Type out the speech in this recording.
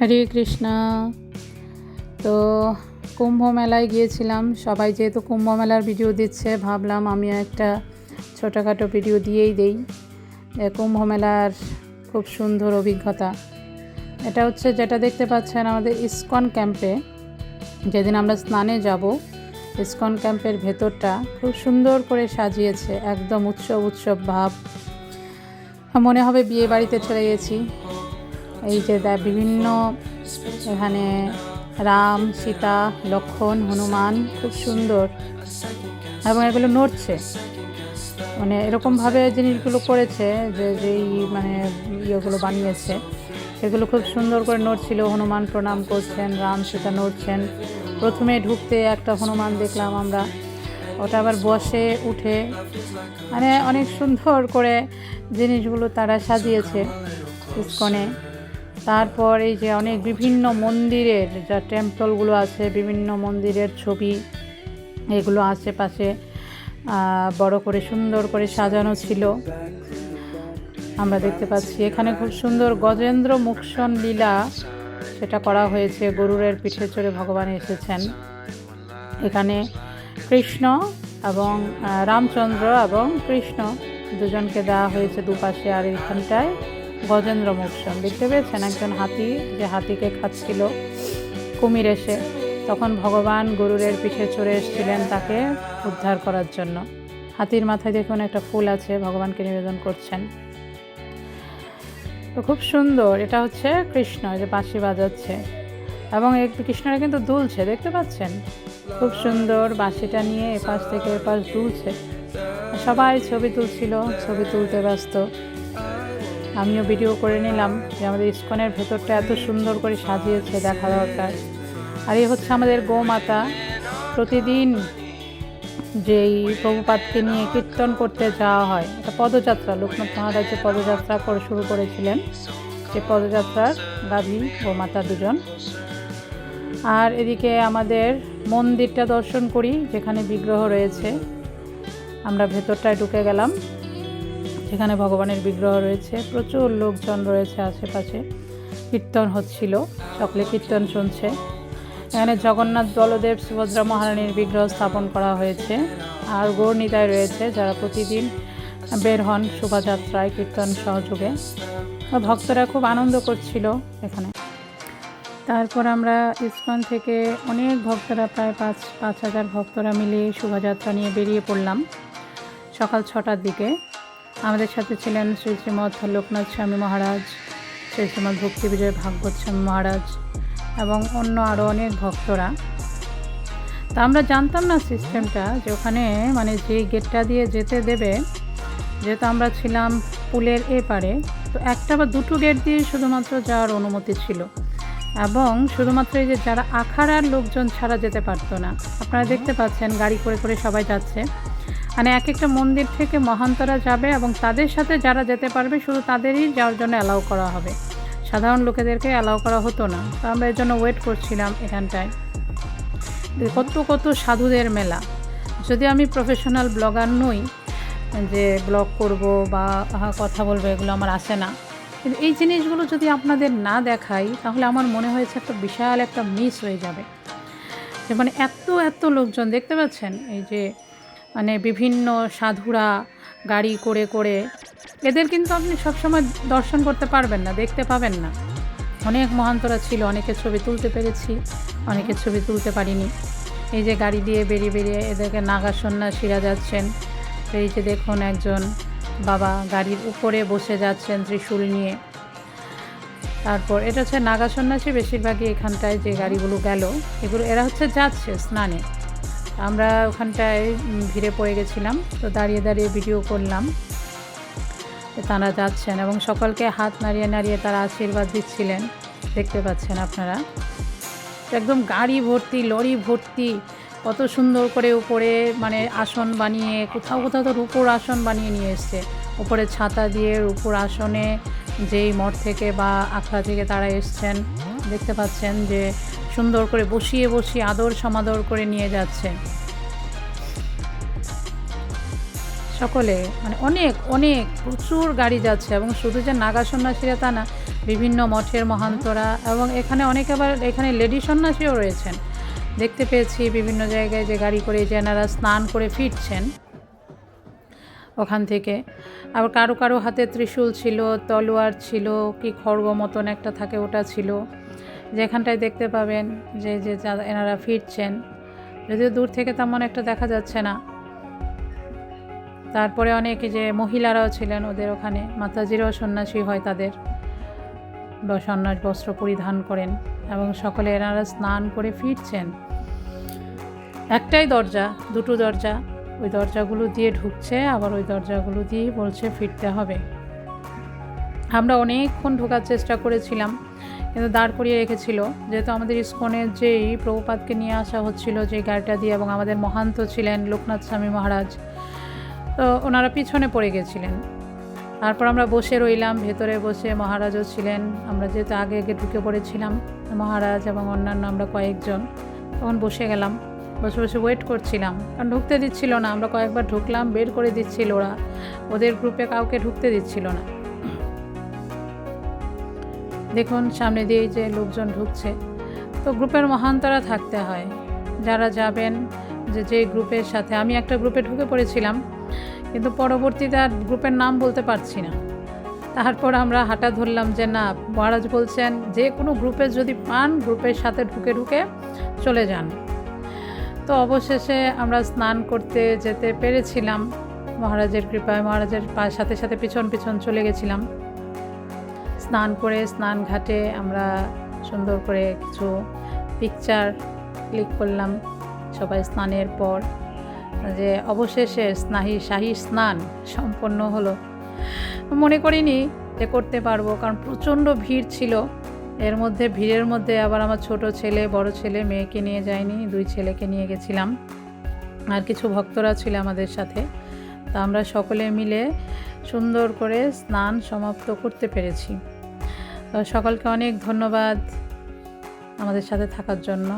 হরে কৃষ্ণা। তো কুম্ভ মেলায় গিয়েছিলাম। সবাই যেহেতু কুম্ভ মেলার ভিডিও দিচ্ছে, ভাবলাম আমি একটা ছোটোখাটো ভিডিও দিয়েই দেই। কুম্ভ মেলার খুব সুন্দর অভিজ্ঞতা। এটা হচ্ছে যেটা দেখতে পাচ্ছেন আমাদের ইস্কন ক্যাম্পে যেদিন আমরা স্নানে যাব, ইস্কন ক্যাম্পের ভেতরটা খুব সুন্দর করে সাজিয়েছে। একদম উৎসব উৎসব ভাব। মনে হবে বিয়ে বাড়িতে চলে গেছি। এই যে বিভিন্ন এখানে রাম, সীতা লক্ষণ হনুমান, খুব সুন্দর। এবং এগুলো নড়ছে। মানে এরকমভাবে জিনিসগুলো করেছে যে যেই মানে ইয়েগুলো বানিয়েছে। সেগুলো খুব সুন্দর করে নড়ছিল। হনুমান প্রণাম করছেন, রাম, সীতা নড়ছেন। প্রথমে ঢুকতে একটা হনুমান দেখলাম আমরা। ওটা আবার বসে, উঠে। মানে অনেক সুন্দর করে জিনিসগুলো তারা সাজিয়েছে ইস্কনে তারপর এই যে অনেক বিভিন্ন মন্দিরের যা টেম্পলগুলো আছে, বিভিন্ন মন্দিরের ছবি, এগুলো আশেপাশে বড় করে সুন্দর করে সাজানো ছিল। আমরা দেখতে পাচ্ছি এখানে খুব সুন্দর গজেন্দ্র মুক্ষণ লীলা সেটা করা হয়েছে। গরুরের পিঠে চড়ে ভগবান এসেছেন। এখানে কৃষ্ণ এবং রামচন্দ্র এবং কৃষ্ণ দুজনকে দেওয়া হয়েছে দুপাশে আর এখানটায় গজেন্দ্র মোক্ষণ দেখতে পেয়েছেন একজন হাতি, যে হাতিকে খাচ্ছিল কুমির এসে। তখন ভগবান গরুরের পিঠে চড়ে এসেছিলেন তাকে উদ্ধার করার জন্য। হাতির মাথায় দেখুন একটা ফুল আছে, ভগবানকে নিবেদন করছেন। তো খুব সুন্দর, এটা হচ্ছে কৃষ্ণ যে বাঁশি বাজাচ্ছে। এবং এই কৃষ্ণরা কিন্তু দুলছে, দেখতে পাচ্ছেন? খুব সুন্দর বাঁশিটা নিয়ে এপাশ থেকে এপাশ দুলছে। সবাই ছবি তুলছিল, ছবি তুলতে ব্যস্ত। আমিও ভিডিও করে নিলাম যে আমাদের ইস্কনের ভেতরটা এত সুন্দর করে সাজিয়েছে দেখা দরকার। আর এই হচ্ছে আমাদের গোমাতা। প্রতিদিন যেই প্রভুপাতকে নিয়ে কীর্তন করতে যাওয়া হয়, এটা পদযাত্রা। লোকনাথ মহারাজ যে পদযাত্রা করে শুরু করেছিলেন, সে পদযাত্রার গাভী গোমাতা দুজন। আর এদিকে আমাদের মন্দিরটা দর্শন করি, যেখানে বিগ্রহ রয়েছে। আমরা ভেতরটায় ঢুকে গেলাম। যেখানে ভগবানের বিগ্রহ রয়েছে, প্রচুর লোকজন রয়েছে আশেপাশে। কীর্তন হচ্ছিল, সকলে কীর্তন শুনছে। এখানে জগন্নাথ বলদেব সুভদ্রা মহারানীর বিগ্রহ স্থাপন করা হয়েছে। আর গৌরনিতায় রয়েছে যারা প্রতিদিন বের হন শোভাযাত্রায় কীর্তন সহযোগে। ভক্তরা খুব আনন্দ করছিল এখানে। তারপর আমরা ইস্কন থেকে অনেক ভক্তরা, প্রায় পাঁচ পাঁচ হাজার ভক্তরা মিলে শোভাযাত্রা নিয়ে বেরিয়ে পড়লাম সকাল ছটার দিকে। আমাদের সাথে ছিলেন শ্রী শ্রীমৎ লোকনাথ স্বামী মহারাজ, শ্রী শ্রীমৎ ভক্তি বিজয় ভাগবত স্বামী মহারাজ এবং অন্য আরও অনেক ভক্তরা। তা আমরা জানতাম না সিস্টেমটা যে ওখানে মানে যে গেটটা দিয়ে যেতে দেবে, যেহেতু আমরা ছিলাম পুলের এ পারে তো একটা বা দুটো গেট দিয়ে শুধুমাত্র যাওয়ার অনুমতি ছিল। এবং শুধুমাত্র এই যে যারা আখাড়ার লোকজন ছাড়া যেতে পারতো না, আপনারা দেখতে পাচ্ছেন গাড়ি করে করে সবাই যাচ্ছে। মানে এক একটা মন্দির থেকে মহান্তরা যাবে এবং তাদের সাথে যারা যেতে পারবে, শুধু তাদেরই যাওয়ার জন্য অ্যালাউ করা হবে। সাধারণ লোকেদেরকে অ্যালাউ করা হতো না। তো আমরা এর জন্য ওয়েট করছিলাম এখানটায়। কত কত সাধুদের মেলা। যদি আমি প্রফেশনাল ব্লগার নই, যে ব্লগ করব বা কথা বলব, এগুলো আমার আসে না। কিন্তু এই জিনিসগুলো যদি আপনাদের না দেখাই, তাহলে আমার মনে হয়েছে একটা বিশাল একটা মিস হয়ে যাবে। মানে এত এত লোকজন, দেখতে পাচ্ছেন? এই যে মানে বিভিন্ন সাধুরা গাড়ি করে করে, এদের কিন্তু আপনি সবসময় দর্শন করতে পারবেন না, দেখতে পাবেন না। অনেক মহান্তরা ছিল, অনেকের ছবি তুলতে পেরেছি, অনেকের ছবি তুলতে পারিনি। এই যে গাড়ি দিয়ে বেরিয়ে বেরিয়ে এদেরকে নাগা সন্ন্যাসীরা যাচ্ছেন, এই যে দেখুন একজন বাবা গাড়ির উপরে বসে যাচ্ছেন ত্রিশূল নিয়ে। তারপর এটা হচ্ছে নাগা সন্ন্যাসী, বেশিরভাগই এখানটায় যে গাড়িগুলো গেল, এগুলো, এরা হচ্ছে যাচ্ছে স্নানে। আমরা ওখানটায় ভিড়ে পড়ে গেছিলাম, তো দাঁড়িয়ে দাঁড়িয়ে ভিডিও করলাম। তারা যাচ্ছেন এবং সকলকে হাত নাড়িয়ে নাড়িয়ে তারা আশীর্বাদ দিচ্ছিলেন। দেখতে পাচ্ছেন আপনারা। একদম গাড়ি ভর্তি, লরি ভর্তি, কত সুন্দর করে উপরে মানে আসন বানিয়ে, কোথাও কোথাও তো রূপোর আসন বানিয়ে নিয়ে এসছে। উপরে ছাতা দিয়ে রূপোর আসনে যেই মঠ থেকে বা আখড়া থেকে তারা এসছেন। দেখতে পাচ্ছেন যে সুন্দর করে বসিয়ে বসিয়ে আদর সমাদর করে নিয়ে যাচ্ছে। সকলে মানে অনেক অনেক, প্রচুর গাড়ি যাচ্ছে এবং শুধু যে নাগা সন্ন্যাসীরা তা না, বিভিন্ন মঠের মহান্তরা এবং এখানে অনেক আবার এখানে লেডি সন্ন্যাসীও রয়েছেন। দেখতে পেয়েছি বিভিন্ন জায়গায় যে গাড়ি করে যেনারা স্নান করে ফিরছেন ওখান থেকে। আবার কারও কারও হাতে ত্রিশূল ছিল, তলোয়ার ছিল, কি খড়গ মতন একটা থাকে ওটা ছিল। যেখানটায় দেখতে পাবেন যে যে এনারা ফিরছেন। যদিও দূর থেকে তেমন একটা দেখা যাচ্ছে না। তারপরে অনেকে যে মহিলারাও ছিলেন ওদের ওখানে, মাতাজিরাও সন্ন্যাসী হয় তাদের। বা সন্ন্যাস বস্ত্র পরিধান করেন এবং সকলে এনারা স্নান করে ফিরছেন। একটাই দরজা, দুটো দরজা, ওই দরজাগুলো দিয়ে ঢুকছে, আবার ওই দরজাগুলো দিয়ে বলছে ফিরতে হবে। আমরা অনেকক্ষণ ঢোকার চেষ্টা করেছিলাম কিন্তু দাঁড় করিয়ে রেখেছিল। যেহেতু আমাদের ইস্কনের যেই প্রভুপাতকে নিয়ে আসা হচ্ছিল যে গাড়িটা দিয়ে এবং আমাদের মহান্ত ছিলেন লোকনাথ স্বামী মহারাজ, তো ওনারা পিছনে পড়ে গেছিলেন। তারপর আমরা বসে রইলাম, ভেতরে বসে মহারাজও ছিলেন। আমরা যেহেতু আগে আগে ঢুকে পড়েছিলাম মহারাজ এবং অন্যান্য আমরা কয়েকজন, তখন বসে গেলাম। বসে বসে ওয়েট করছিলাম। কারণ ঢুকতে দিচ্ছিল না, আমরা কয়েকবার ঢুকলাম, বের করে দিচ্ছিল ওরা। ওদের গ্রুপে কাউকে ঢুকতে দিচ্ছিল না। দেখুন, সামনে দিয়ে যে লোকজন ঢুকছে। তো গ্রুপের মহান্তরা থাকতে হয়। যারা যাবেন, যে যে গ্রুপের সাথে, আমি একটা গ্রুপে ঢুকে পড়েছিলাম, কিন্তু পরবর্তীতে আর গ্রুপের নাম বলতে পারছি না। তারপর আমরা হাঁটা ধরলাম যে, না, মহারাজ বলছেন যে কোনো গ্রুপে যদি পান, গ্রুপের সাথে ঢুকে ঢুকে চলে যান। তো অবশেষে আমরা স্নান করতে যেতে পেরেছিলাম। মহারাজের কৃপায়, মহারাজের সাথে সাথে পিছন পিছন চলে গেছিলাম। স্নান করে স্নান ঘাটে আমরা সুন্দর করে কিছু পিকচার ক্লিক করলাম সবাই স্নানের পর। যে অবশেষে স্নাহি শাহী স্নান সম্পন্ন হলো। মনে করিনি যে করতে পারব, কারণ প্রচণ্ড ভিড় ছিল। এর মধ্যে, ভিড়ের মধ্যে আবার আমার ছোট ছেলে, বড় ছেলে, মেয়েকে নিয়ে যায়নি দুই ছেলেকে নিয়ে গেছিলাম। আর কিছু ভক্তরা ছিল আমাদের সাথে। তা আমরা সকলে মিলে সুন্দর করে স্নান সমাপ্ত করতে পেরেছি। তো সকলকে অনেক ধন্যবাদ আমাদের সাথে থাকার জন্য।